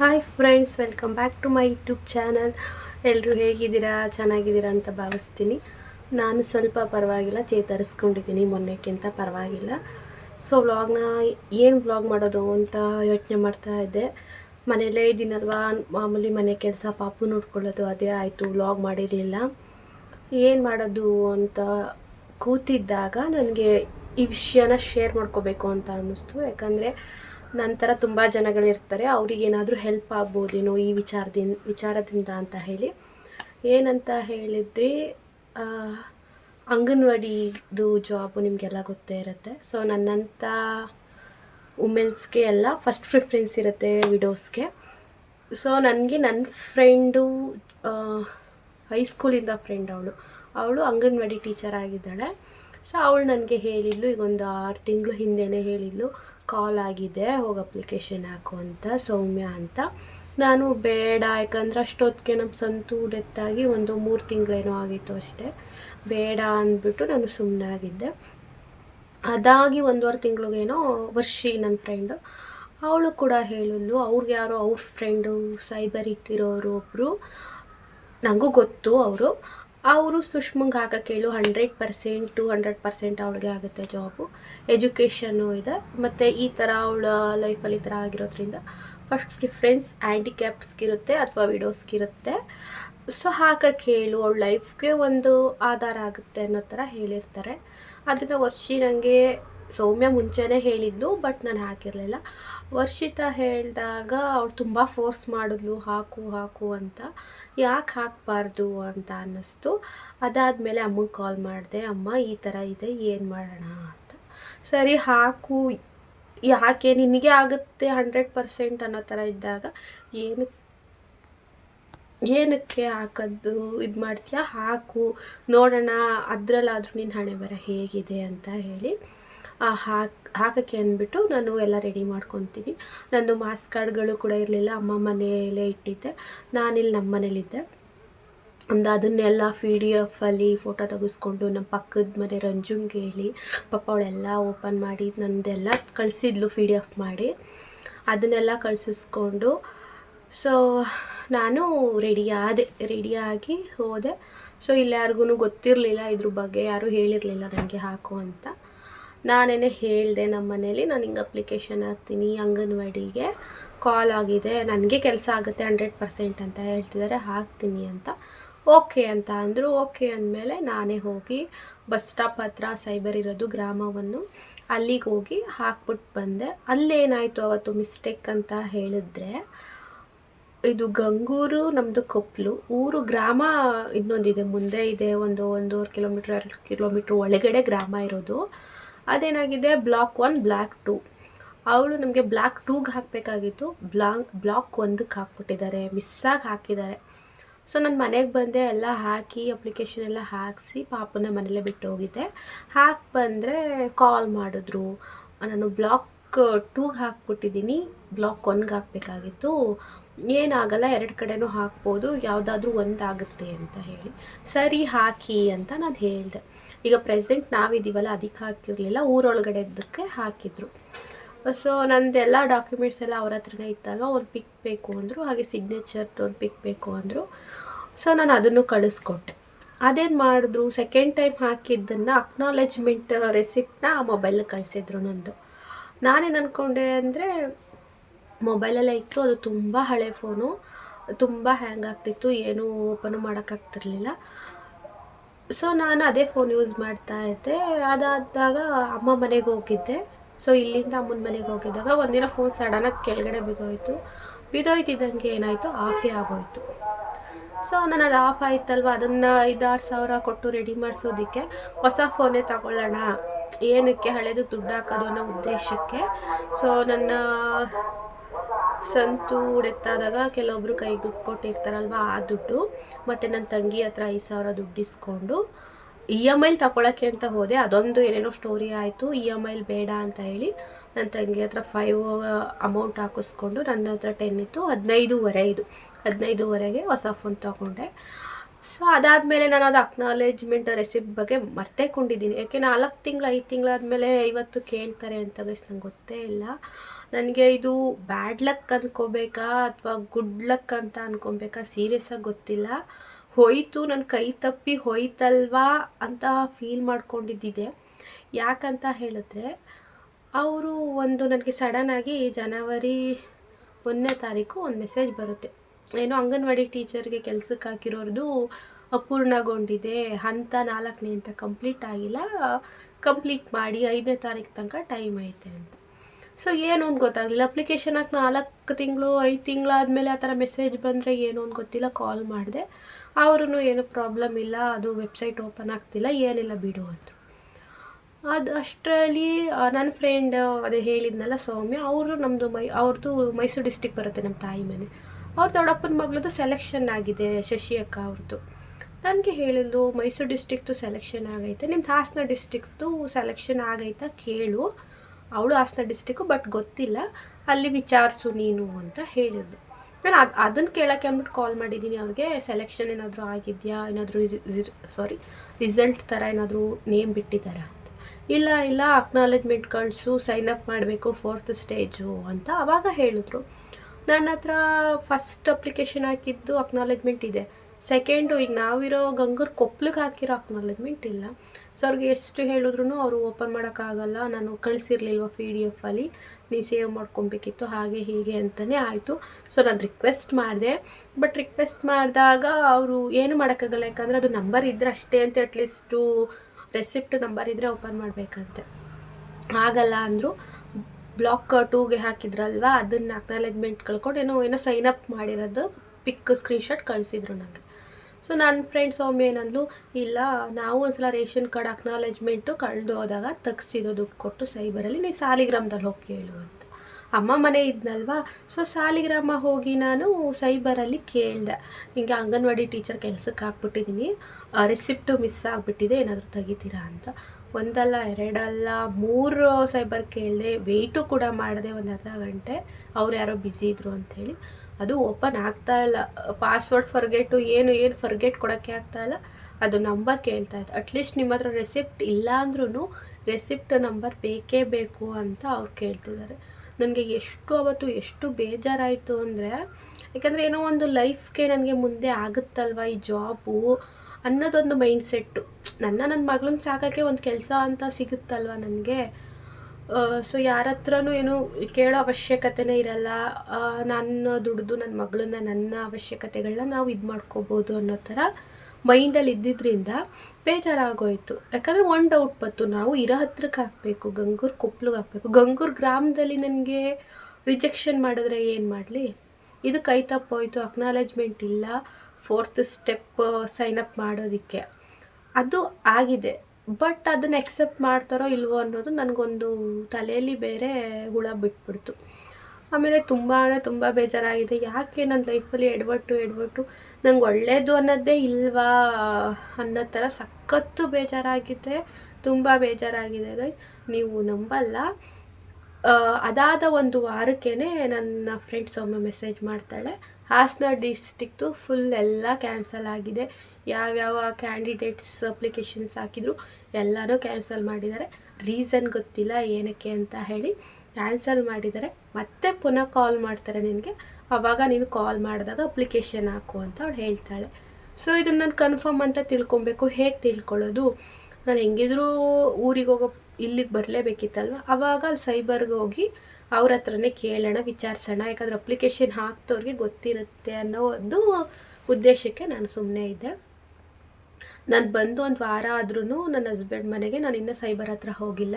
Hi friends welcome back to my YouTube channel ಎಲ್ಲರೂ ಹೇಗಿದ್ದೀರಾ? ಚೆನ್ನಾಗಿದ್ದೀರಾ ಅಂತ ಭಾವಿಸ್ತೀನಿ. ನಾನು ಸ್ವಲ್ಪ ಪರವಾಗಿಲ್ಲ, ಚೇತರಿಸ್ಕೊಂಡಿದ್ದೀನಿ ಮೊನ್ನೆಕ್ಕಿಂತ ಪರವಾಗಿಲ್ಲ. ಸೊ ವ್ಲಾಗ್ನ ಏನು ವ್ಲಾಗ್ ಮಾಡೋದು ಅಂತ ಯೋಚನೆ ಮಾಡ್ತಾ ಇದ್ದೆ. ಮನೆಯಲ್ಲೇ ಇದ್ದೀನಲ್ವಾ? ಮಾಮೂಲಿ ಮನೆ ಕೆಲಸ ಪಾಪು ನೋಡ್ಕೊಳ್ಳೋದು, ಅದೇ ಆಯಿತು ವ್ಲಾಗ್ ಮಾಡಿರಲಿಲ್ಲ. ಏನು ಮಾಡೋದು ಅಂತ ಕೂತಿದ್ದಾಗ ನನಗೆ ಈ ವಿಷಯನ ಶೇರ್ ಮಾಡ್ಕೋಬೇಕು ಅಂತ ಅನ್ನಿಸ್ತು. ಯಾಕಂದರೆ ನಂತರ ತುಂಬ ಜನಗಳಿರ್ತಾರೆ ಅವ್ರಿಗೇನಾದರೂ ಹೆಲ್ಪ್ ಆಗ್ಬೋದೇನೋ ಈ ವಿಚಾರದಿಂದ ವಿಚಾರದಿಂದ ಅಂತ ಹೇಳಿ. ಏನಂತ ಹೇಳಿದ್ರಿ ಅಂಗನವಾಡಿದು ಜಾಬು ನಿಮಗೆಲ್ಲ ಗೊತ್ತೇ ಇರುತ್ತೆ. ಸೊ ನನ್ನಂಥ ವುಮೆನ್ಸ್ಗೆ ಎಲ್ಲ ಫಸ್ಟ್ ಪ್ರಿಫ್ರೆನ್ಸ್ ಇರುತ್ತೆ ವಿಡೋಸ್ಗೆ ಸೊ ನನಗೆ ನನ್ನ ಫ್ರೆಂಡು ಹೈಸ್ಕೂಲಿಂದ ಫ್ರೆಂಡ್ ಅವಳು. ಅವಳು ಅಂಗನವಾಡಿ ಟೀಚರ್ ಆಗಿದ್ದಾಳೆ. ಸೊ ಅವಳು ನನಗೆ ಹೇಳಿದ್ಲು, ಈಗ ಒಂದು ಆರು ತಿಂಗಳು ಹಿಂದೆಯೇ ಹೇಳಿದ್ಲು. ಕಾಲ್ ಆಗಿದೆ, ಹೋಗಿ ಅಪ್ಲಿಕೇಶನ್ ಹಾಕು ಅಂತ, ಸೌಮ್ಯ ಅಂತ. ನಾನು ಬೇಡ, ಯಾಕಂದ್ರೆ ಅಷ್ಟೊತ್ತಿಗೆ ನಮ್ಮ ಸಂತು ಡೆತ್ತಾಗಿ ಒಂದು ಮೂರು ತಿಂಗಳೇನೋ ಆಗಿತ್ತು ಅಷ್ಟೇ. ಬೇಡ ಅಂದ್ಬಿಟ್ಟು ನಾನು ಸುಮ್ಮನೆ ಆಗಿದ್ದೆ. ಅದಾಗಿ ಒಂದೂವರೆ ತಿಂಗಳಿಗೇನೋ ವರ್ಷಿ ನನ್ನ ಫ್ರೆಂಡು ಅವಳು ಕೂಡ ಹೇಳಿದ್ಲು, ಅವ್ರಿಗೆ ಯಾರೋ ಅವ್ರ ಫ್ರೆಂಡು ಸೈಬರ್ ಇಟ್ಟಿರೋರು ಒಬ್ಬರು ನನಗೂ ಗೊತ್ತು ಅವರು. ಅವರು ಸುಷ್ಮಂಗೆ ಹಾಕಕ್ಕೆ ಹೇಳು hundred percent, two hundred percent ಅವಳಿಗೆ ಆಗುತ್ತೆ ಜಾಬು ಎಜುಕೇಷನು ಇದೆ. ಮತ್ತು ಈ ಥರ ಅವಳ ಲೈಫಲ್ಲಿ ಈ ಥರ ಆಗಿರೋದ್ರಿಂದ ಫಸ್ಟ್ ಪ್ರಿಫರೆನ್ಸ್ ಹ್ಯಾಂಡಿಕ್ಯಾಪ್ಸ್ಗಿರುತ್ತೆ ಅಥವಾ ವಿಡೋಸ್ಗಿರುತ್ತೆ ಸೊ ಹಾಕಕ್ಕೆ ಹೇಳು ಅವಳ ಲೈಫ್ಗೆ ಒಂದು ಆಧಾರ ಆಗುತ್ತೆ ಅನ್ನೋ ಥರ ಹೇಳಿರ್ತಾರೆ. ಅದನ್ನು ವರ್ಷಿ ನನಗೆ ಸೌಮ್ಯ ಮುಂಚೆನೇ ಹೇಳಿದ್ಲು ಬಟ್ ನಾನು ಹಾಕಿರಲಿಲ್ಲ. ವರ್ಷಿತ ಹೇಳಿದಾಗ ಅವ್ರು ತುಂಬ ಫೋರ್ಸ್ ಮಾಡಿದ್ಲು, ಹಾಕು ಹಾಕು ಅಂತ. ಯಾಕೆ ಹಾಕಬಾರ್ದು ಅಂತ ಅನ್ನಿಸ್ತು. ಅದಾದಮೇಲೆ ಅಮ್ಮಗೆ ಕಾಲ್ ಮಾಡಿದೆ, ಅಮ್ಮ, ಈ ಥರ ಇದೆ, ಏನು ಮಾಡೋಣ ಅಂತ. ಸರಿ, ಹಾಕು. ಯಾಕೆ ನಿನಗೆ ಆಗುತ್ತೆ ಹಂಡ್ರೆಡ್ ಪರ್ಸೆಂಟ್ ಅನ್ನೋ ಥರ ಇದ್ದಾಗ, ಏನು, ಏನಕ್ಕೆ ಹಾಕೋದು ಇದು ಮಾಡ್ತೀಯಾ? ಹಾಕು. ನೋಡೋಣ, ಅದರಲ್ಲಾದರೂ ನಿನ್ನ ಹಣೆ ಬರ ಹೇಗಿದೆ ಅಂತ ಹೇಳಿ ಹಾಕಿ, ಹಾಕೋಕ್ಕೆ ಅಂದ್ಬಿಟ್ಟು ನಾನು ಎಲ್ಲ ರೆಡಿ ಮಾಡ್ಕೊತೀನಿ. ನಂದು ಮಾಸ್ ಕಾರ್ಡ್ಗಳು ಕೂಡ ಇರಲಿಲ್ಲ. ಅಮ್ಮ ಮನೆಯಲ್ಲೇ ಇಟ್ಟಿದ್ದೆ. ನಾನಿಲ್ಲಿ ನಮ್ಮ ಮನೇಲಿದ್ದೆ. ಒಂದು ಅದನ್ನೆಲ್ಲ ಪಿ ಡಿ ಎಫಲ್ಲಿ ಫೋಟೋ ತೆಗೆಸ್ಕೊಂಡು ನಮ್ಮ ಪಕ್ಕದ ಮನೆ ರಂಜುಂಗೆ ಹೇಳಿ, ಪಾಪ ಅವಳೆಲ್ಲ ಓಪನ್ ಮಾಡಿ ನಂದೆಲ್ಲ ಕಳಿಸಿದ್ಲು ಪಿ ಡಿ ಎಫ್ ಮಾಡಿ. ಅದನ್ನೆಲ್ಲ ಕಳಿಸಿಸ್ಕೊಂಡು ಸೊ ನಾನು ರೆಡಿ ಆದೆ ರೆಡಿಯಾಗಿ ಹೋದೆ. ಸೊ ಇಲ್ಲಿ ಯಾರಿಗೂ ಗೊತ್ತಿರಲಿಲ್ಲ ಇದ್ರ ಬಗ್ಗೆ, ಯಾರೂ ಹೇಳಿರಲಿಲ್ಲ ನನಗೆ ಹಾಕು ಅಂತ. ನಾನೇನೆ ಹೇಳಿದೆ ನಮ್ಮ ಮನೇಲಿ, ನಾನು ಹಿಂಗೆ ಅಪ್ಲಿಕೇಶನ್ ಹಾಕ್ತೀನಿ ಅಂಗನವಾಡಿಗೆ. ಕಾಲ್ ಆಗಿದೆ, ನನಗೆ ಕೆಲಸ ಆಗುತ್ತೆ ಹಂಡ್ರೆಡ್ ಪರ್ಸೆಂಟ್ ಅಂತ ಹೇಳ್ತಿದ್ದಾರೆ ಹಾಕ್ತೀನಿ ಅಂತ. ಓಕೆ ಅಂತ ಅಂದರು ಓಕೆ ಅಂದಮೇಲೆ ನಾನೇ ಹೋಗಿ ಬಸ್ ಸ್ಟಾಪ್ ಹತ್ರ ಸೈಬರ್ ಇರೋದು ಗ್ರಾಮವನ್ನು ಅಲ್ಲಿಗೆ ಹೋಗಿ ಹಾಕ್ಬಿಟ್ಟು ಬಂದೆ. ಅಲ್ಲೇನಾಯಿತು ಅವತ್ತು ಮಿಸ್ಟೇಕ್ ಅಂತ ಹೇಳಿದ್ರೆ, ಇದು ಗಂಗೂರು ನಮ್ಮದು ಕೊಪ್ಪಲು ಊರು ಗ್ರಾಮ ಇನ್ನೊಂದಿದೆ, ಮುಂದೆ ಇದೆ, ಒಂದು ಒಂದೂವರೆ ಕಿಲೋಮೀಟ್ರ್ ಎರಡು ಕಿಲೋಮೀಟ್ರ್ ಒಳಗಡೆ ಗ್ರಾಮ ಇರೋದು. ಅದೇನಾಗಿದೆ? Block one block two. ಅವಳು ನಮಗೆ ಬ್ಲ್ಯಾಕ್ ಟೂಗೆ ಹಾಕಬೇಕಾಗಿತ್ತು. ಬ್ಲಾಂಕ್, ಬ್ಲಾಕ್ ಒಂದಕ್ಕೆ ಹಾಕ್ಬಿಟ್ಟಿದ್ದಾರೆ. ಮಿಸ್ಸಾಗಿ ಹಾಕಿದ್ದಾರೆ. ಸೊ, ನಾನು ಮನೆಗೆ ಬಂದೆ. ಎಲ್ಲ ಹಾಕಿ, ಅಪ್ಲಿಕೇಶನ್ ಎಲ್ಲ ಹಾಕಿಸಿ ಪಾಪನ ಮನೇಲೇ ಬಿಟ್ಟು ಹೋಗಿದ್ದೆ. ಹಾಕಿ ಬಂದರೆ ಕಾಲ್ ಮಾಡಿದ್ರು. ನಾನು ಬ್ಲಾಕ್ ಟೂಗೆ ಹಾಕ್ಬಿಟ್ಟಿದ್ದೀನಿ. ಬ್ಲಾಕ್ ಒನ್ಗೆ ಹಾಕಬೇಕಾಗಿತ್ತು. ಏನಾಗಲ್ಲ, ಎರಡು ಕಡೆನೂ ಹಾಕ್ಬೋದು, ಯಾವುದಾದ್ರೂ ಒಂದಾಗುತ್ತೆ ಅಂತ ಹೇಳಿ. ಸರಿ, ಹಾಕಿ ಅಂತ ನಾನು ಹೇಳಿದೆ. ಈಗ ಪ್ರೆಸೆಂಟ್ ನಾವಿದ್ದೀವಲ್ಲ ಅದಕ್ಕೆ ಹಾಕಿರಲಿಲ್ಲ ಊರೊಳಗಡೆ ಇದ್ದಕ್ಕೆ ಹಾಕಿದ್ರು ಸೊ ನಂದೆಲ್ಲ ಡಾಕ್ಯುಮೆಂಟ್ಸ್ ಎಲ್ಲ ಅವ್ರ ಹತ್ರನೇ ಇತ್ತಲ್ವ ಒಂದು ಪಿಕ್ ಬೇಕು ಅಂದರು, ಹಾಗೆ ಸಿಗ್ನೇಚರ್ದು ಒಂದು ಪಿಕ್ ಬೇಕು ಅಂದರು. ಸೊ ನಾನು ಅದನ್ನು ಕಳಿಸ್ಕೊಟ್ಟೆ. ಅದೇನು ಮಾಡಿದ್ರು ಸೆಕೆಂಡ್ ಟೈಮ್ ಹಾಕಿದ್ದನ್ನು ಅಕ್ನಾಲೆಜ್ಮೆಂಟ್ ರೆಸಿಪ್ಟನ್ನ ಆ ಮೊಬೈಲಿಗೆ ಕಳಿಸಿದ್ರು ನಂದು. ನಾನೇನು ಅಂದ್ಕೊಂಡೆ ಅಂದರೆ ಮೊಬೈಲಲ್ಲೇ ಇತ್ತು, ಅದು ತುಂಬ ಹಳೆ ಫೋನು, ತುಂಬ ಹ್ಯಾಂಗ್ ಆಗ್ತಿತ್ತು, ಏನೂ ಓಪನು ಮಾಡೋಕ್ಕಾಗ್ತಿರ್ಲಿಲ್ಲ. ಸೊ ನಾನು ಅದೇ ಫೋನ್ ಯೂಸ್ ಮಾಡ್ತಾ ಇದ್ದೆ. ಅದಾದಾಗ ಅಮ್ಮ ಮನೆಗೆ ಹೋಗಿದ್ದೆ. ಸೊ ಇಲ್ಲಿಂದ ಅಮ್ಮನ ಮನೆಗೆ ಹೋಗಿದ್ದಾಗ ಒಂದಿನ ಫೋನ್ ಸಡನ್ನಾಗಿ ಕೆಳಗಡೆ ಬಿದ್ದೋಯ್ತು. ಬಿದ್ದೋಯ್ತಿದ್ದಂಗೆ ಏನಾಯಿತು? ಆಫೇ ಆಗೋಯ್ತು. ಸೊ ನಾನು ಅದು ಆಫ್ ಆಯ್ತಲ್ವ? ಅದನ್ನು ಐದಾರು ಸಾವಿರ ಕೊಟ್ಟು ರೆಡಿ ಮಾಡಿಸೋದಕ್ಕೆ ಹೊಸ ಫೋನೇ ತಗೊಳ್ಳೋಣ. ಏನಕ್ಕೆ ಹಳೆದು ದುಡ್ಡು ಹಾಕೋದು ಅನ್ನೋ ಉದ್ದೇಶಕ್ಕೆ. ಸೊ ನನ್ನ ಸಂತು ಡೆತ್ತಾದಾಗ ಕೆಲವೊಬ್ಬರು ಕೈ ದುಡ್ಡು ಕೊಟ್ಟಿರ್ತಾರಲ್ವ ಆ ದುಡ್ಡು. ಮತ್ತು ನನ್ನ ತಂಗಿ ಹತ್ರ ಐದು ಸಾವಿರ ದುಡ್ಡು ಇಸ್ಕೊಂಡು ಇ ಎಂ ಐಲಿ ತಗೊಳಕ್ಕೆ ಅಂತ ಹೋದೆ. ಅದೊಂದು ಏನೇನೋ ಸ್ಟೋರಿ ಆಯಿತು. ಇ ಎಂ ಐಲಿ ಬೇಡ ಅಂತ ಹೇಳಿ ನನ್ನ ತಂಗಿ ಹತ್ರ ಫೈವ್ ಅಮೌಂಟ್ ಹಾಕಿಸ್ಕೊಂಡು ನನ್ನ ಹತ್ರ ಟೆನ್ ಇತ್ತು. ಹದಿನೈದುವರೆ ಇದು. ಹದಿನೈದುವರೆಗೆ ಹೊಸ ಫೋನ್ ತಗೊಂಡೆ. ಸೊ ಅದಾದಮೇಲೆ ನಾನು ಅದು ಅಕ್ನಾಲೇಜ್ಮೆಂಟ್ ರೆಸಿಪ್ಟ್ ಬಗ್ಗೆ ಮರ್ತೇಕೊಂಡಿದ್ದೀನಿ. ಯಾಕೆ ನಾಲ್ಕು ತಿಂಗಳು, ಐದು ತಿಂಗಳಾದಮೇಲೆ ಇವತ್ತು ಕೇಳ್ತಾರೆ ಅಂತ ಗೈಸ್ ನಂಗೆ ಗೊತ್ತೇ ಇಲ್ಲ. ನನಗೆ ಇದು ಬ್ಯಾಡ್ ಲಕ್ ಅಂದ್ಕೋಬೇಕಾ ಅಥವಾ ಗುಡ್ ಲಕ್ ಅಂತ ಅನ್ಕೊಬೇಕಾ? ಸೀರಿಯಸ್ಸಾಗಿ ಗೊತ್ತಿಲ್ಲ. ಹೋಯಿತು ನನ್ನ ಕೈ ತಪ್ಪಿ ಹೋಯ್ತಲ್ವಾ ಅಂತ ಫೀಲ್ ಮಾಡ್ಕೊಂಡಿದ್ದಿದೆ. ಯಾಕಂತ ಹೇಳಿದ್ರೆ, ಅವರು ಒಂದು ನನಗೆ ಸಡನ್ನಾಗಿ ಜನವರಿ ಒಂದನೇ ತಾರೀಕು ಒಂದು ಮೆಸೇಜ್ ಬರುತ್ತೆ. ಏನೋ ಅಂಗನವಾಡಿ ಟೀಚರ್ಗೆ ಕೆಲ್ಸಕ್ಕೆ ಹಾಕಿರೋರ್ದು ಅಪೂರ್ಣಗೊಂಡಿದೆ ಹಂತ ನಾಲ್ಕನೇ ಅಂತ ಕಂಪ್ಲೀಟ್ ಆಗಿಲ್ಲ. ಕಂಪ್ಲೀಟ್ ಮಾಡಿ ಐದನೇ ತಾರೀಕು ತನಕ ಟೈಮ್ ಐತೆ ಅಂತ. ಸೊ ಏನು ಅಂತ ಗೊತ್ತಾಗಲಿಲ್ಲ. ಅಪ್ಲಿಕೇಶನ್ ಹಾಕಿ ನಾಲ್ಕು ತಿಂಗಳು, ಐದು ತಿಂಗಳಾದಮೇಲೆ ಆ ಥರ ಮೆಸೇಜ್ ಬಂದರೆ ಏನು ಅಂತ ಗೊತ್ತಿಲ್ಲ. ಕಾಲ್ ಮಾಡಿದೆ. ಅವ್ರೂ ಏನು ಪ್ರಾಬ್ಲಮ್ ಇಲ್ಲ. ಅದು ವೆಬ್ಸೈಟ್ ಓಪನ್ ಆಗ್ತಿಲ್ಲ. ಏನಿಲ್ಲ ಬಿಡು ಅಂತ. ಅದು ಅಷ್ಟರಲ್ಲಿ ನನ್ನ ಫ್ರೆಂಡ್ ಅದೇ ಹೇಳಿದ್ನಲ್ಲ ಸೌಮ್ಯ, ಅವರು ನಮ್ಮದು ಮೈ ಅವ್ರದ್ದು ಮೈಸೂರು ಡಿಸ್ಟಿಕ್ ಬರುತ್ತೆ ನಮ್ಮ ತಾಯಿ ಮನೆ. ಅವ್ರ ದೊಡ್ಡಪ್ಪನ ಮಗಳದ್ದು ಸೆಲೆಕ್ಷನ್ ಆಗಿದೆ ಶಶಿ ಅಕ್ಕ ಅವ್ರದ್ದು ನನಗೆ ಹೇಳಿದ್ರು ಮೈಸೂರು ಡಿಸ್ಟಿಕ್ದು ಸೆಲೆಕ್ಷನ್ ಆಗೈತೆ. ನಿಮ್ಮ ಹಾಸನ ಡಿಸ್ಟಿಕ್ದು ಸೆಲೆಕ್ಷನ್ ಆಗೈತಾ ಕೇಳು. ಅವಳು ಹಾಸನ ಡಿಸ್ಟಿಕ್ಕು ಬಟ್ ಗೊತ್ತಿಲ್ಲ. ಅಲ್ಲಿ ವಿಚಾರಿಸು ನೀನು ಅಂತ ಹೇಳಿದ್ಲು ನಾನು ಅದು ಅದನ್ನು ಕೇಳೋಕ್ಕೆ ಅಂದ್ಬಿಟ್ಟು ಕಾಲ್ ಮಾಡಿದ್ದೀನಿ ಅವ್ರಿಗೆ. ಸೆಲೆಕ್ಷನ್ ಏನಾದರೂ ಆಗಿದೆಯಾ? ಏನಾದರೂ ಸಾರಿ ರಿಸಲ್ಟ್ ಥರ ಏನಾದರೂ ನೇಮ್ ಬಿಟ್ಟಿದ್ದಾರಾ ಅಂತ. ಇಲ್ಲ ಇಲ್ಲ ಅಕ್ನಾಲೆಜ್ಮೆಂಟ್ ಕಳಿಸು ಸೈನ್ ಅಪ್ ಮಾಡಬೇಕು ಫೋರ್ತ್ ಸ್ಟೇಜು ಅಂತ ಆವಾಗ ಹೇಳಿದ್ರು. ನನ್ನ ಹತ್ರ ಫಸ್ಟ್ ಅಪ್ಲಿಕೇಶನ್ ಹಾಕಿದ್ದು ಅಕ್ನಾಲೆಜ್ಮೆಂಟ್ ಇದೆ. ಸೆಕೆಂಡು ಈಗ ನಾವಿರೋ ಗಂಗರ್ ಕೊಪ್ಲಿಗೆ ಹಾಕಿರೋ ಅಕ್ನಾಲೆಜ್ಮೆಂಟ್ ಇಲ್ಲ. ಸೊ ಅವ್ರಿಗೆ ಎಷ್ಟು ಹೇಳಿದ್ರು ಅವರು ಓಪನ್ ಮಾಡೋಕ್ಕಾಗಲ್ಲ. ನಾನು ಕಳಿಸಿರ್ಲಿಲ್ವ ಪಿ ಡಿ ಎಫಲ್ಲಿ ನೀ ಸೇವ್ ಮಾಡ್ಕೊಬೇಕಿತ್ತು, ಹಾಗೆ ಹೀಗೆ ಅಂತಲೇ ಆಯಿತು. ಸೊ ನಾನು ರಿಕ್ವೆಸ್ಟ್ ಮಾಡಿದೆ. ಬಟ್ ರಿಕ್ವೆಸ್ಟ್ ಮಾಡಿದಾಗ ಅವರು ಏನು ಮಾಡೋಕ್ಕಾಗಲ್ಲ, ಯಾಕಂದರೆ ಅದು ನಂಬರ್ ಇದ್ದರೆ ಅಷ್ಟೇ ಅಂತ ಅಟ್ಲೀಸ್ಟು ರೆಸಿಪ್ಟ್ ನಂಬರ್ ಇದ್ದರೆ ಓಪನ್ ಮಾಡಬೇಕಂತೆ. ಆಗಲ್ಲ ಅಂದರು. ಬ್ಲಾಕ್ ಟೂಗೆ ಹಾಕಿದ್ರಲ್ವ, ಅದನ್ನು ಅಕ್ನಾಲೆಜ್ಮೆಂಟ್ ಕಳ್ಕೊಂಡು ಏನೋ ಏನೋ ಸೈನ್ ಅಪ್ ಮಾಡಿರೋದು ಪಿಕ್ ಸ್ಕ್ರೀನ್ಶಾಟ್ ಕಳಿಸಿದ್ರು ನನಗೆ ಸೊ ನನ್ನ ಫ್ರೆಂಡ್ ಒಮ್ಮೆ ಏನಂದ್ಲು, ಇಲ್ಲ, ನಾವು ಒಂದ್ಸಲ ರೇಷನ್ ಕಾರ್ಡ್ ಅಕ್ನಾಲೆಜ್ಮೆಂಟು ಕಳೆದು ಹೋದಾಗ ತೆಗ್ಸಿದ್ದು ದುಡ್ಡು ಕೊಟ್ಟು ಸೈಬರಲ್ಲಿ ನೀನು ಸಾಲಿಗ್ರಾಮದಲ್ಲಿ ಹೋಗಿ ಕೇಳು ಅಂತ. ಅಮ್ಮ ಮನೆ ಇದ್ನಲ್ವಾ? ಸೊ ಸಾಲಿಗ್ರಾಮ ಹೋಗಿ ನಾನು ಸೈಬರಲ್ಲಿ ಕೇಳಿದೆ. ಹಿಂಗೆ ಅಂಗನವಾಡಿ ಟೀಚರ್ ಕೆಲ್ಸಕ್ಕೆ ಹಾಕ್ಬಿಟ್ಟಿದ್ದೀನಿ ರೆಸಿಪ್ಟು ಮಿಸ್ ಆಗಿಬಿಟ್ಟಿದೆ, ಏನಾದರೂ ತೆಗಿತೀರಾ ಅಂತ. ಒಂದಲ್ಲ, ಎರಡಲ್ಲ, ಮೂರು ಸೈಬರ್ ಕೇಳಿದೆ ವೆಯ್ಟು ಕೂಡ ಮಾಡಿದೆ ಒಂದು ಅರ್ಧ ಗಂಟೆ. ಅವ್ರು ಯಾರೋ ಬ್ಯುಸಿ ಇದ್ರು ಅಂಥೇಳಿ ಅದು ಓಪನ್ ಆಗ್ತಾ ಇಲ್ಲ. ಪಾಸ್ವರ್ಡ್ ಫರ್ಗೆಟು ಏನು ಏನು ಫರ್ಗೆಟ್ ಕೊಡೋಕ್ಕೆ ಆಗ್ತಾ ಇಲ್ಲ. ಅದು ನಂಬರ್ ಕೇಳ್ತಾ ಇತ್ತು. ಅಟ್ಲೀಸ್ಟ್ ನಿಮ್ಮ ಹತ್ರ ರೆಸಿಪ್ಟ್ ಇಲ್ಲ ಅಂದ್ರೂ ರೆಸಿಪ್ಟ್ ನಂಬರ್ ಬೇಕೇ ಬೇಕು ಅಂತ ಅವ್ರು ಕೇಳ್ತಿದ್ದಾರೆ. ನನಗೆ ಎಷ್ಟು ಅವತ್ತು ಎಷ್ಟು ಬೇಜಾರಾಯಿತು ಅಂದರೆ, ಯಾಕಂದರೆ ಏನೋ ಒಂದು ಲೈಫ್ಗೆ ನನಗೆ ಮುಂದೆ ಆಗುತ್ತಲ್ವ ಈ ಜಾಬು ಅನ್ನೋದೊಂದು ಮೈಂಡ್ ಸೆಟ್ಟು ನನ್ನ ನನ್ನ ಮಗಳನ್ನ ಸಾಕೋಕ್ಕೆ ಒಂದು ಕೆಲಸ ಅಂತ ಸಿಗುತ್ತಲ್ವ ನನಗೆ? ಸೊ ಯಾರ ಹತ್ರನೂ ಏನು ಕೇಳೋ ಅವಶ್ಯಕತೆನೇ ಇರಲ್ಲ. ನಾನು ದುಡ್ದು, ನನ್ನ ಮಗಳನ್ನ, ನನ್ನ ಅವಶ್ಯಕತೆಗಳನ್ನ ನಾವು ಇದು ಮಾಡ್ಕೋಬೋದು ಅನ್ನೋ ಥರ ಮೈಂಡಲ್ಲಿ ಇದ್ದಿದ್ದರಿಂದ ಬೇಜಾರಾಗೋಯ್ತು. ಯಾಕಂದರೆ ಒನ್ ಡೌಟ್ ಬಂತು. ನಾವು ಇರೋ ಹತ್ರಕ್ಕೆ ಹಾಕಬೇಕು, ಗಂಗೂರು ಕೊಪ್ಪಲಿಗೆ ಹಾಕಬೇಕು. ಗಂಗೂರು ಗ್ರಾಮದಲ್ಲಿ ನನಗೆ ರಿಜೆಕ್ಷನ್ ಮಾಡಿದ್ರೆ ಏನು ಮಾಡಲಿ? ಇದು ಕೈ ತಪ್ಪೋಯ್ತು ಅಕ್ನಾಲೆಜ್ಮೆಂಟ್ ಇಲ್ಲ. ಫೋರ್ತ್ ಸ್ಟೆಪ್ ಸೈನ್ ಅಪ್ ಮಾಡೋದಕ್ಕೆ. ಅದು ಆಗಿದೆ. ಬಟ್ ಅದನ್ನ ಎಕ್ಸೆಪ್ಟ್ ಮಾಡ್ತಾರೋ ಇಲ್ವೋ ಅನ್ನೋದು ನನಗೊಂದು ತಲೆಯಲ್ಲಿ ಬೇರೆ ಹುಳ ಬಿಟ್ಬಿಡ್ತು. ಆಮೇಲೆ ತುಂಬ ಅಂದರೆ ತುಂಬ ಬೇಜಾರಾಗಿದೆ. ಯಾಕೆ ನನ್ನ ಲೈಫಲ್ಲಿ ಎಡವಟ್ಟು ಎಡವಟ್ಟು ನಂಗೆ ಒಳ್ಳೆಯದು ಅನ್ನೋದೇ ಇಲ್ವಾ ಅನ್ನೋ ಥರ ಸಖತ್ತು ಬೇಜಾರಾಗಿದೆ. ತುಂಬ ಬೇಜಾರಾಗಿದೆ ಗೈ ನೀವು ನಂಬಲ್ಲ. ಅದಾದ ಒಂದು ವಾರಕ್ಕೇ ನನ್ನ ಫ್ರೆಂಡ್ಸ್ ಒಮ್ಮೆ ಮೆಸೇಜ್ ಮಾಡ್ತಾಳೆ. ಹಾಸನ ಡಿಸ್ಟಿಕ್ದು ಫುಲ್ ಎಲ್ಲ ಕ್ಯಾನ್ಸಲ್ ಆಗಿದೆ. ಯಾವ್ಯಾವ ಕ್ಯಾಂಡಿಡೇಟ್ಸ್ ಅಪ್ಲಿಕೇಶನ್ಸ್ ಹಾಕಿದ್ರು, ಎಲ್ಲನೂ ಕ್ಯಾನ್ಸಲ್ ಮಾಡಿದ್ದಾರೆ. ರೀಸನ್ ಗೊತ್ತಿಲ್ಲ ಏನಕ್ಕೆ ಅಂತ ಹೇಳಿ ಕ್ಯಾನ್ಸಲ್ ಮಾಡಿದ್ದಾರೆ. ಮತ್ತೆ ಪುನಃ ಕಾಲ್ ಮಾಡ್ತಾರೆ ನಿನಗೆ. ಆವಾಗ ನೀನು ಕಾಲ್ ಮಾಡಿದಾಗ ಅಪ್ಲಿಕೇಶನ್ ಹಾಕು ಅಂತ ಅವಳು ಹೇಳ್ತಾಳೆ. ಸೊ ಇದನ್ನು ನಾನು ಕನ್ಫರ್ಮ್ ಅಂತ ತಿಳ್ಕೊಬೇಕು. ಹೇಗೆ ತಿಳ್ಕೊಳ್ಳೋದು? ನಾನು ಹೆಂಗಿದ್ರೂ ಊರಿಗೆ ಹೋಗೋ, ಇಲ್ಲಿಗೆ ಬರಲೇಬೇಕಿತ್ತಲ್ವ? ಆವಾಗ ಅಲ್ಲಿ ಸೈಬರ್ಗೆ ಹೋಗಿ ಅವ್ರ ಹತ್ರನೇ ಕೇಳೋಣ, ವಿಚಾರಿಸೋಣ. ಯಾಕಂದ್ರೆ ಅಪ್ಲಿಕೇಶನ್ ಹಾಕ್ತವ್ರಿಗೆ ಗೊತ್ತಿರುತ್ತೆ ಅನ್ನೋ ಒಂದು ಉದ್ದೇಶಕ್ಕೆ ನಾನು ಸುಮ್ಮನೆ ಇದ್ದೆ. ನಾನು ಬಂದು ಒಂದು ವಾರ ಆದ್ರೂ ನನ್ನ ಹಸ್ಬೆಂಡ್ ಮನೆಗೆ, ನಾನು ಇನ್ನೂ ಸೈಬರ್ ಹತ್ರ ಹೋಗಿಲ್ಲ.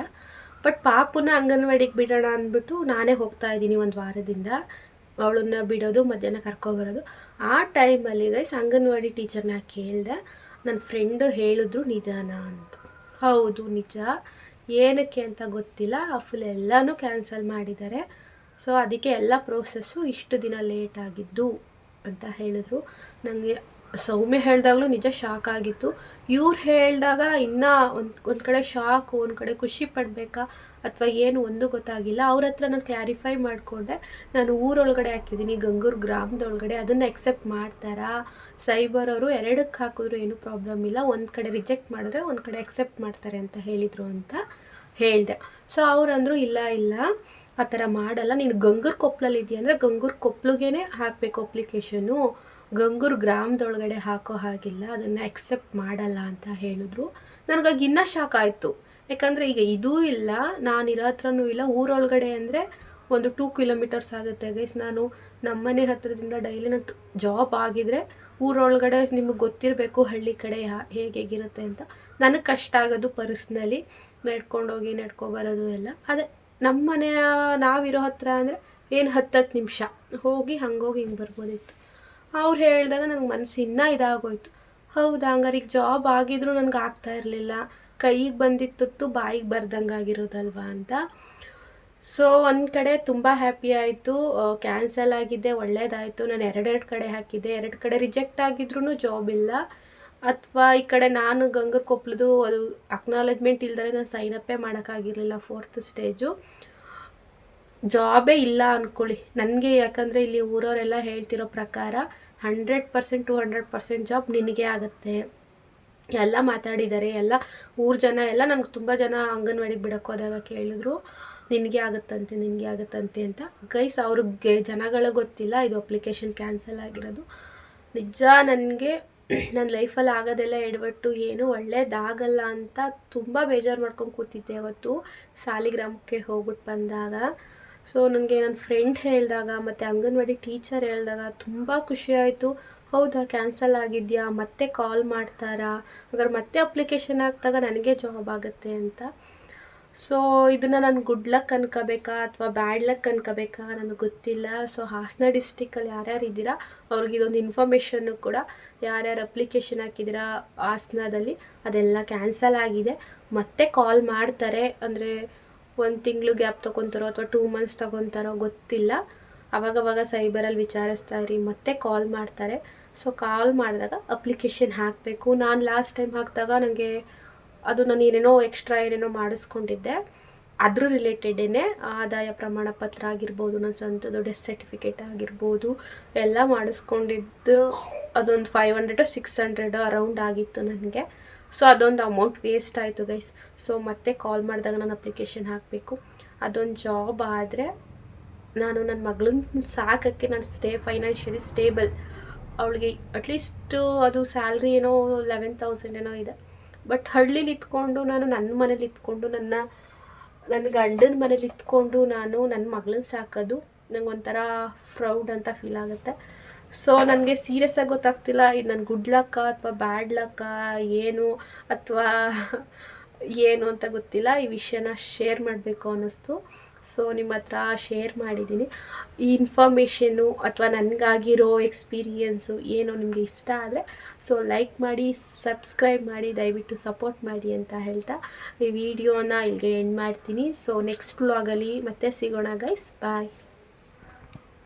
ಬಟ್ ಪಾಪುನ ಅಂಗನವಾಡಿಗೆ ಬಿಡೋಣ ಅಂದ್ಬಿಟ್ಟು ನಾನೇ ಹೋಗ್ತಾ ಇದ್ದೀನಿ ಒಂದು ವಾರದಿಂದ. ಅವಳನ್ನ ಬಿಡೋದು, ಮಧ್ಯಾಹ್ನ ಕರ್ಕೊಬರೋದು ಆ ಟೈಮಲ್ಲಿ ಗೈಸ್ ಅಂಗನವಾಡಿ ಟೀಚರ್ನ ಕೇಳಿದೆ ನನ್ನ ಫ್ರೆಂಡು ಹೇಳಿದ್ರು ನಿಜಾನ ಅಂತ. ಹೌದು, ನಿಜ. ಏನಕ್ಕೆ ಅಂತ ಗೊತ್ತಿಲ್ಲ. ಆ ಫುಲ್ ಎಲ್ಲನೂ ಕ್ಯಾನ್ಸಲ್ ಮಾಡಿದ್ದಾರೆ. ಸೊ ಅದಕ್ಕೆ ಎಲ್ಲ ಪ್ರೋಸೆಸ್ಸು ಇಷ್ಟು ದಿನ ಲೇಟ್ ಆಗಿದ್ದು ಅಂತ ಹೇಳಿದ್ರು. ನನಗೆ ಸೌಮ್ಯ ಹೇಳಿದಾಗಲೂ ನಿಜ ಶಾಕ್ ಆಗಿತ್ತು. ಇವ್ರು ಹೇಳಿದಾಗ ಇನ್ನೂ ಒಂದು ಒಂದು ಕಡೆ ಶಾಕು ಒಂದು ಕಡೆ ಖುಷಿ ಪಡಬೇಕಾ ಅಥವಾ ಏನು ಒಂದು ಗೊತ್ತಾಗಿಲ್ಲ. ಅವ್ರ ಹತ್ರ ನಾನು ಕ್ಲಾರಿಫೈ ಮಾಡಿಕೊಂಡೆ. ನಾನು ಊರೊಳಗಡೆ ಹಾಕಿದ್ದೀನಿ, ಗಂಗೂರು ಗ್ರಾಮದೊಳಗಡೆ. ಅದನ್ನು ಎಕ್ಸೆಪ್ಟ್ ಮಾಡ್ತಾರಾ? ಸೈಬರ್ ಅವರು ಎರಡಕ್ಕೆ ಹಾಕಿದ್ರು ಏನೂ ಪ್ರಾಬ್ಲಮ್ ಇಲ್ಲ. ಒಂದು ಕಡೆ ರಿಜೆಕ್ಟ್ ಮಾಡಿದ್ರೆ ಒಂದು ಕಡೆ ಎಕ್ಸೆಪ್ಟ್ ಮಾಡ್ತಾರೆ ಅಂತ ಹೇಳಿದರು ಅಂತ ಹೇಳಿದೆ. ಸೊ ಅವ್ರಂದರು ಇಲ್ಲ ಇಲ್ಲ, ಆ ಥರ ಮಾಡಲ್ಲ. ನೀನು ಗಂಗೂರು ಕೊಪ್ಪಲಲ್ಲಿ ಇದೆಯಾ ಅಂದರೆ ಗಂಗೂರು ಕೊಪ್ಪಳಿಗೇ ಹಾಕಬೇಕು ಅಪ್ಲಿಕೇಶನ್ನು ಗಂಗೂರು ಗ್ರಾಮದೊಳಗಡೆ ಹಾಕೋ ಹಾಗಿಲ್ಲ, ಅದನ್ನು ಎಕ್ಸೆಪ್ಟ್ ಮಾಡಲ್ಲ ಅಂತ ಹೇಳಿದ್ರು. ನನಗಾಗಿ ಇನ್ನೂ ಶಾಕ್ ಆಯಿತು. ಯಾಕಂದರೆ ಈಗ ಇದೂ ಇಲ್ಲ, ನಾನು ಇರೋ ಹತ್ರನೂ ಇಲ್ಲ. ಊರೊಳಗಡೆ ಅಂದರೆ ಒಂದು ಟೂ ಕಿಲೋಮೀಟರ್ಸ್ ಆಗುತ್ತೆ ಗೈಸ್ ನಾನು ನಮ್ಮನೆ ಹತ್ರದಿಂದ ಡೈಲಿ ನಾನು ಜಾಬ್ ಆಗಿದ್ರೆ ಊರೊಳಗಡೆ ನಿಮಗೆ ಗೊತ್ತಿರಬೇಕು ಹಳ್ಳಿ ಕಡೆ ಹೇಗೆ ಹೇಗಿರುತ್ತೆ ಅಂತ. ನನಗೆ ಕಷ್ಟ ಆಗೋದು ಪರ್ಸ್ನಲಿ ನಡ್ಕೊಂಡೋಗಿ ನಡ್ಕೊಬರೋದು ಎಲ್ಲ. ಅದೇ ನಮ್ಮ ಮನೆಯ ನಾವಿರೋ ಹತ್ರ ಅಂದರೆ ಏನು ಹತ್ತತ್ತು ನಿಮಿಷ. ಹೋಗಿ ಹಂಗೋಗಿ ಹಿಂಗೆ ಬರ್ಬೋದಿತ್ತು. ಅವ್ರು ಹೇಳಿದಾಗ ನನಗೆ ಮನಸ್ಸು ಇನ್ನೂ ಇದಾಗೋಯ್ತು. ಹೌದಾ, ಹಂಗಾರೆ ಈಗ ಜಾಬ್ ಆಗಿದ್ರು ನನಗೆ ಆಗ್ತಾ ಇರಲಿಲ್ಲ. ಕೈಗೆ ಬಂದಿತ್ತು ಬಾಯಿಗೆ ಬರ್ದಂಗೆ ಆಗಿರೋದಲ್ವಾ ಅಂತ. ಸೊ ಒಂದು ಕಡೆ ತುಂಬ ಹ್ಯಾಪಿ ಆಯಿತು. ಕ್ಯಾನ್ಸಲ್ ಆಗಿದೆ ಒಳ್ಳೇದಾಯಿತು. ನಾನು ಎರಡೆರಡು ಕಡೆ ಹಾಕಿದ್ದೆ. ಎರಡು ಕಡೆ ರಿಜೆಕ್ಟ್ ಆಗಿದ್ರೂ ಜಾಬ್ ಇಲ್ಲ. ಅಥವಾ ಈ ಕಡೆ ನಾನು ಗಂಗರ್ ಕೊಪ್ಪಳದು ಅದು ಅಕ್ನಾಲೇಜ್ಮೆಂಟ್ ಇಲ್ದರೆ ನಾನು ಸೈನ್ ಅಪ್ಪೇ ಮಾಡೋಕ್ಕಾಗಿರಲಿಲ್ಲ ಫೋರ್ತ್ ಸ್ಟೇಜು ಜಾಬೇ ಇಲ್ಲ ಅಂದ್ಕೊಳ್ಳಿ ನನಗೆ ಯಾಕಂದರೆ ಇಲ್ಲಿ ಊರವರೆಲ್ಲ ಹೇಳ್ತಿರೋ ಪ್ರಕಾರ hundred percent two hundred percent job ನಿನಗೆ ಆಗುತ್ತೆ. ಎಲ್ಲ ಮಾತಾಡಿದ್ದಾರೆ ಎಲ್ಲ ಊರು ಜನ, ಎಲ್ಲ ನನಗೆ ತುಂಬ ಜನ ಅಂಗನವಾಡಿಗೆ ಬಿಡಕ್ಕೆ ಹೋದಾಗ ಕೇಳಿದ್ರು, ನಿನಗೆ ಆಗುತ್ತಂತೆ ನಿನಗೆ ಆಗುತ್ತಂತೆ ಅಂತ. ಗೈಸ್, ಅವ್ರಿಗೆ ಜನಗಳ ಗೊತ್ತಿಲ್ಲ, ಇದು ಅಪ್ಲಿಕೇಶನ್ ಕ್ಯಾನ್ಸಲ್ ಆಗಿರೋದು. ನಿಜ ನನಗೆ ನನ್ನ ಲೈಫಲ್ಲಿ ಆಗೋದೆಲ್ಲ ಎಡವಟ್ಟು ಏನು, ಒಳ್ಳೇದಾಗಲ್ಲ ಅಂತ ತುಂಬ ಬೇಜಾರು ಮಾಡ್ಕೊಂಡು ಕೂತಿದ್ದೆ ಅವತ್ತು. ಸಾಲಿಗ್ರಾಮಕ್ಕೆ ಹೋಗ್ಬಿಟ್ಟು ಬಂದಾಗ. ಸೊ ನನಗೆ ನನ್ನ ಫ್ರೆಂಡ್ ಹೇಳಿದಾಗ ಮತ್ತು ಅಂಗನವಾಡಿ ಟೀಚರ್ ಹೇಳಿದಾಗ ತುಂಬ ಖುಷಿಯಾಯಿತು ಹೌದಾ ಕ್ಯಾನ್ಸಲ್ ಆಗಿದೆಯಾ? ಮತ್ತೆ ಕಾಲ್ ಮಾಡ್ತಾರಾ? ಹಾಗಾದ್ರೆ ಮತ್ತೆ ಅಪ್ಲಿಕೇಶನ್ ಹಾಕಿದಾಗ ನನಗೆ ಜಾಬ್ ಆಗುತ್ತೆ ಅಂತ. ಸೊ ಇದನ್ನು ನಾನು ಗುಡ್ ಲಕ್ ಅನ್ಕೋಬೇಕಾ ಅಥವಾ ಬ್ಯಾಡ್ ಲಕ್ ಅನ್ಕೋಬೇಕಾ ನನಗೆ ಗೊತ್ತಿಲ್ಲ. ಸೊ ಹಾಸನ ಡಿಸ್ಟಿಕಲ್ಲಿ ಯಾರ್ಯಾರು ಇದ್ದೀರಾ? ಅವ್ರಿಗೆ ಇದೊಂದು ಇನ್ಫಾರ್ಮೇಷನ್ನು ಕೂಡ ಯಾರ್ಯಾರು ಅಪ್ಲಿಕೇಶನ್ ಹಾಕಿದ್ದೀರಾ ಹಾಸನದಲ್ಲಿ ಅದೆಲ್ಲ ಕ್ಯಾನ್ಸಲ್ ಆಗಿದೆ. ಮತ್ತೆ ಕಾಲ್ ಮಾಡ್ತಾರೆ. ಅಂದರೆ ಒಂದು ತಿಂಗಳು ಗ್ಯಾಪ್ ತೊಗೊತಾರೋ ಅಥವಾ ಟೂ ಮಂತ್ಸ್ ತೊಗೊತಾರೋ ಗೊತ್ತಿಲ್ಲ. ಅವಾಗವಾಗ ಸೈಬರಲ್ಲಿ ವಿಚಾರಿಸ್ತಾ ಇರಿ, ಮತ್ತೆ ಕಾಲ್ ಮಾಡ್ತಾರೆ. ಸೊ ಕಾಲ್ ಮಾಡಿದಾಗ ಅಪ್ಲಿಕೇಶನ್ ಹಾಕಬೇಕು. ನಾನು ಲಾಸ್ಟ್ ಟೈಮ್ ಹಾಕಿದಾಗ ನನಗೆ ಅದು ನಾನು ಏನೇನೋ ಎಕ್ಸ್ಟ್ರಾ ಏನೇನೋ ಮಾಡಿಸ್ಕೊಂಡಿದ್ದೆ. ಅದ್ರ ರಿಲೇಟೆಡೇ ಆದಾಯ ಪ್ರಮಾಣ ಪತ್ರ ಆಗಿರ್ಬೋದು ನನ್ನ ಸ್ವಂತದ್ದು ಡೆತ್ ಸರ್ಟಿಫಿಕೇಟ್ ಆಗಿರ್ಬೋದು, ಎಲ್ಲ ಮಾಡಿಸ್ಕೊಂಡಿದ್ದು ಅದೊಂದು five hundred six hundred around ಆಗಿತ್ತು ನನಗೆ. ಸೊ ಅದೊಂದು ಅಮೌಂಟ್ ವೇಸ್ಟ್ ಆಯಿತು ಗೈಸ್ ಸೊ ಮತ್ತೆ ಕಾಲ್ ಮಾಡಿದಾಗ ನಾನು ಅಪ್ಲಿಕೇಶನ್ ಹಾಕಬೇಕು. ಅದೊಂದು ಜಾಬ್ ಆದರೆ ನಾನು ನನ್ನ ಮಗಳನ್ನ ಸಾಕೋಕ್ಕೆ ನಾನು ಸ್ಟೇ ಫೈನಾನ್ಷಿಯಲಿ ಸ್ಟೇಬಲ್ ಅವಳಿಗೆ ಅಟ್ಲೀಸ್ಟು ಅದು ಸ್ಯಾಲ್ರಿ ಏನೋ ಲೆವೆನ್ ತೌಸಂಡ್ ಏನೋ ಇದೆ. ಬಟ್ ಹಳ್ಳಿಲಿ ಇತ್ಕೊಂಡು ನಾನು ನನ್ನ ಮನೇಲಿ ಇತ್ಕೊಂಡು ನನ್ನ ನನ್ನ ಗಂಡನ ಮನೇಲಿ ಇತ್ಕೊಂಡು ನಾನು ನನ್ನ ಮಗಳನ್ನ ಸಾಕೋದು ನಂಗೆ ಒಂಥರ ಫ್ರೌಡ್ ಅಂತ ಫೀಲ್ ಆಗುತ್ತೆ. ಸೊ ನನಗೆ ಸೀರಿಯಸ್ ಆಗಿ ಗೊತ್ತಾಗ್ತಿಲ್ಲ. ಇದು ನನ್ನ ಗುಡ್ ಲಕ್ಕ ಅಥವಾ ಬ್ಯಾಡ್ ಲಕ್ಕ ಏನು ಅಥವಾ ಏನು ಅಂತ ಗೊತ್ತಿಲ್ಲ. ಈ ವಿಷಯನ ಶೇರ್ ಮಾಡಬೇಕು ಅನ್ನಿಸ್ತು. ಸೊ ನಿಮ್ಮ ಹತ್ರ ಶೇರ್ ಮಾಡಿದ್ದೀನಿ ಈ ಇನ್ಫಾರ್ಮೇಷನ್ನು ಅಥವಾ ನನಗಾಗಿರೋ ಎಕ್ಸ್ಪೀರಿಯೆನ್ಸು ಏನು ನಿಮಗೆ ಇಷ್ಟ ಆದರೆ ಸೊ ಲೈಕ್ ಮಾಡಿ ಸಬ್ಸ್ಕ್ರೈಬ್ ಮಾಡಿ, ದಯವಿಟ್ಟು ಸಪೋರ್ಟ್ ಮಾಡಿ ಅಂತ ಹೇಳ್ತಾ ಈ ವಿಡಿಯೋನ ಇಲ್ಲಿಗೆ ಎಂಡ್ ಮಾಡ್ತೀನಿ. ಸೊ ನೆಕ್ಸ್ಟ್ ವ್ಲಾಗಲ್ಲಿ ಮತ್ತೆ ಸಿಗೋಣ ಗೈಸ್ ಬಾಯ್